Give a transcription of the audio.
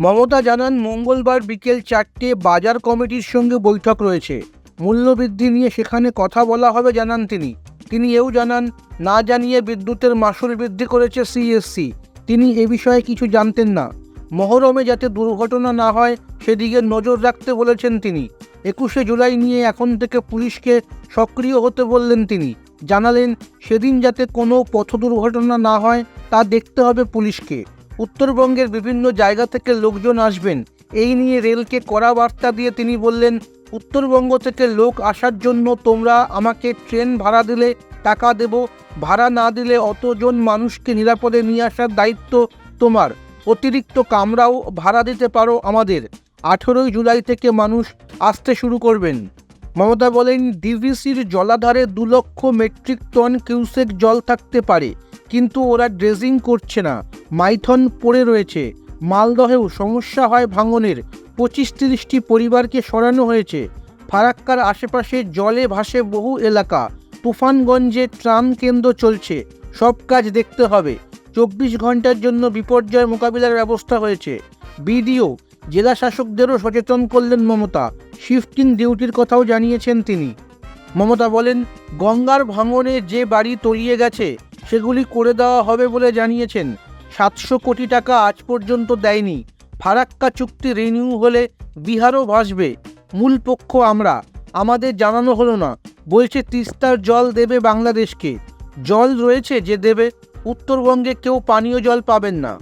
মমতা জানান, মঙ্গলবার বিকেল চারটে বাজার কমিটির সঙ্গে বৈঠক রয়েছে। মূল্যবৃদ্ধি নিয়ে সেখানে কথা বলা হবে জানান তিনি। তিনি এও জানান, না জানিয়ে বিদ্যুতের মাসুল বৃদ্ধি করেছে সিএসসি। তিনি এ বিষয়ে কিছু জানতেন না। মহরমে যাতে দুর্ঘটনা না হয়, সেদিকে নজর রাখতে বলেছেন তিনি। একুশে জুলাই নিয়ে এখন থেকে পুলিশকে সক্রিয় হতে বললেন তিনি। জানালেন, সেদিন যাতে কোনো পথ দুর্ঘটনা না হয়, তা দেখতে হবে পুলিশকে। উত্তরবঙ্গের বিভিন্ন জায়গা থেকে লোকজন আসবেন। এই নিয়ে রেলকে কড়া বার্তা দিয়ে তিনি বললেন, উত্তরবঙ্গ থেকে লোক আসার জন্য তোমরা আমাকে ট্রেন ভাড়া দিলে, টাকা দেব। ভাড়া না দিলে অতজন মানুষকে নিরাপদে নিয়ে আসার দায়িত্ব তোমার। অতিরিক্ত কামরাও ভাড়া দিতে পারো আমাদের। আঠেরোই জুলাই থেকে মানুষ আসতে শুরু করবেন। মমতা বলেন, ডিভিসির জলাধারে দু লক্ষ মেট্রিক টন কিউসেক জল থাকতে পারে, কিন্তু ওরা ড্রেজিং করছে না। মাইথন পড়ে রয়েছে। মালদহেও সমস্যা হয় ভাঙনের। পঁচিশ তিরিশটি পরিবারকে সরানো হয়েছে। ফারাক্কার আশেপাশে জলে ভাসে বহু এলাকা। তুফানগঞ্জে ত্রাণ কেন্দ্র চলছে। সব কাজ দেখতে হবে। চব্বিশ ঘণ্টার জন্য বিপর্যয় মোকাবিলার ব্যবস্থা হয়েছে। বিডিও, জেলা শাসকদেরও সচেতন করলেন মমতা। শিফটিং ডিউটির কথাও জানিয়েছেন তিনি। মমতা বলেন, গঙ্গার ভাঙনে যে বাড়ি তলিয়ে গেছে, সেগুলি করে দেওয়া হবে বলে জানিয়েছেন। সাতশো কোটি টাকা আজ পর্যন্ত দেয়নি। ফারাক্কা চুক্তি রিনিউ হলে বিহারও ভাসবে। মূল পক্ষ আমরা। আমাদের জানানো হলো না। বলছে তিস্তার জল দেবে বাংলাদেশকে। জল রয়েছে যে দেবে। উত্তরবঙ্গে কেউ পানীয় জল পাবেন না।